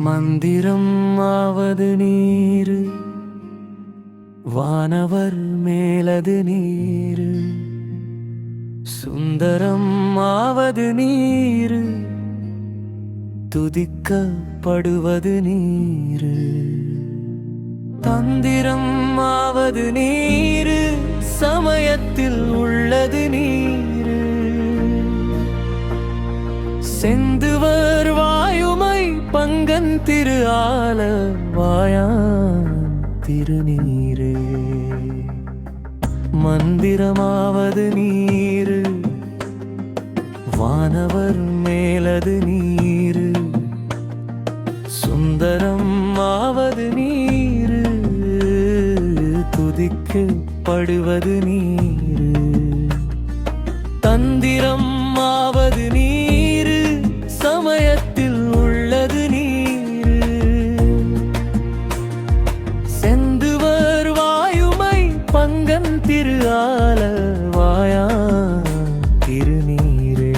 மந்திரம் ஆவது நீரு வானவர் மேலது நீரு. சுந்தரம் ஆவது நீரு துதிக்கப்படுவது நீரு. தந்திரம் ஆவது நீரு சமயத்தில் உள்ளது நீரு. செந்துவர் வாயுமை திரு ஆல வாயான் திருநீரே. மந்திரமாவது நீரு வானவர் மேலது நீரு. சுந்தரம் ஆவது நீரு துதிக்கப்படுவது நீரு. தந்திரம் ஆவது நீர் திரு ஆல வாயா திருநீரே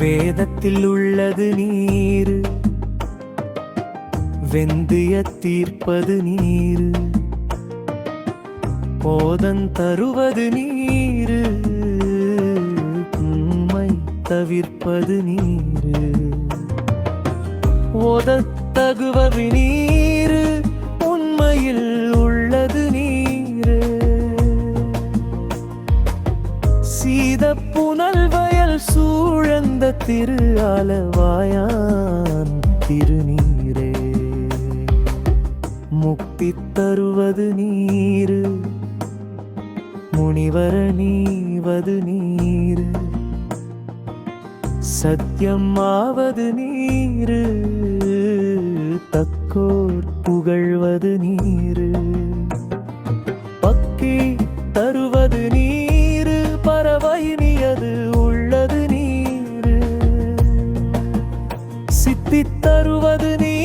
வேதத்தில் உள்ளது நீரு. வெந்தய தீர்ப்பது நீர். போதன் தருவது நீர். உண்மை தவிர்ப்பது நீர். ஓதத்தகுவது நீர் உண்மையில் உள்ளது நீர். சீத புனல் வயல் சூழந்த திரு அளவாயான் திருநீர் முக்தி தருவது நீரு. முனிவர நீவது நீரு. சத்தியமாவது நீரு. தக்கோர் புகழ்வது நீரு. பக்கி தருவது நீரு. பறவைனியது உள்ளது நீரு. சித்தி தருவது நீர்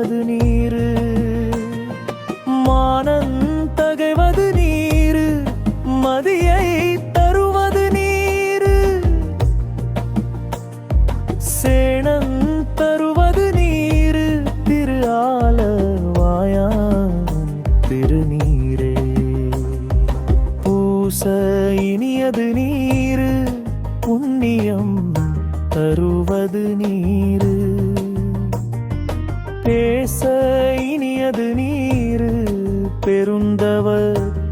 தகைவது நீரு. மானன் தகைவது நீரு. மதியை தருவது நீரு. சேணன் தருவது நீரு. திரு ஆலவாயான் திருநீரே. பூச இனியது நீரு. புண்ணியம் தருவது நீர் பெருந்தவ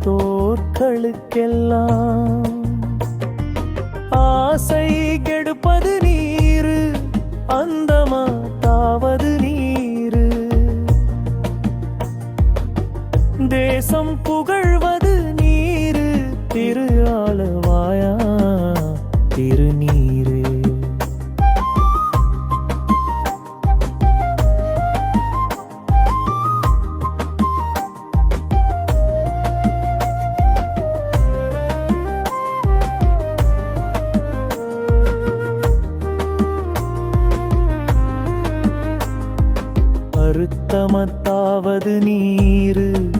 தோற்களுக்கெல்லாம் அறுத்தமத்தாவது நீரு.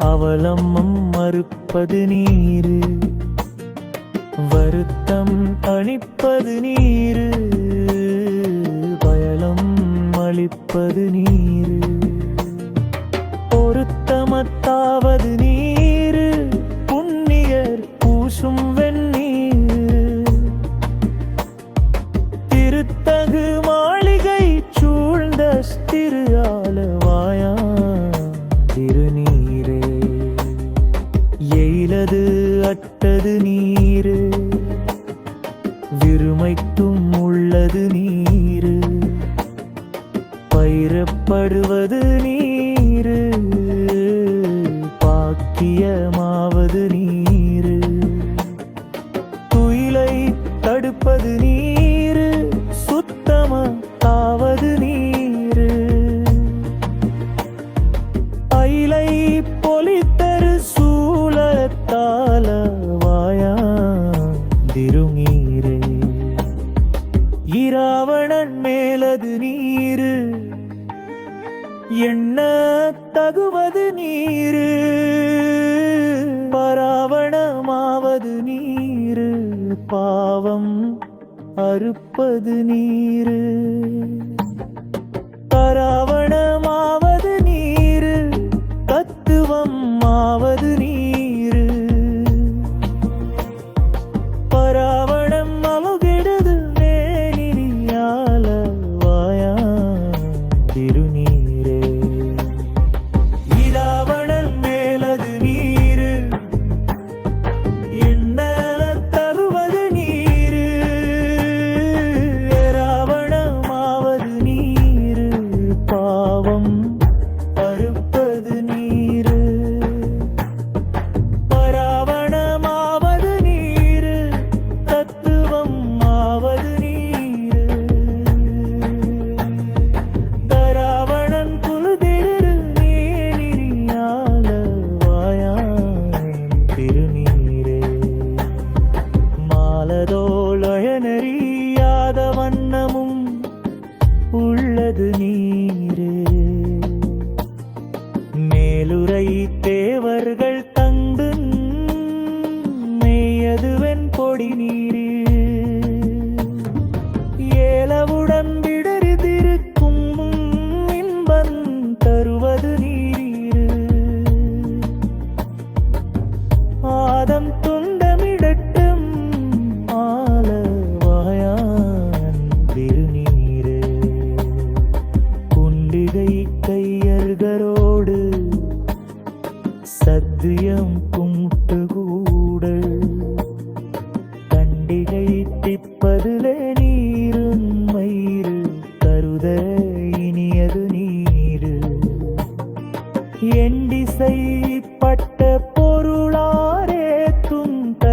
அவலம்மம் மறுப்பது நீரு. பட்டது நீரு. விருமைக்கும் உள்ளது நீரு. பயிரப்படுவது நீரு. பாக்கியம் தகுவது நீரு. என்ன தகுவது நீர்? பராவணமாவது நீர். பாவம் அறுப்பது நீர். பராவணமாவது நீர். தத்துவம் ஆவது நீர் கொடி நீரே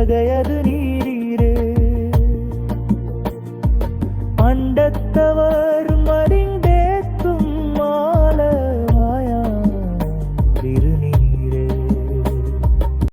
ಹೃದಯದ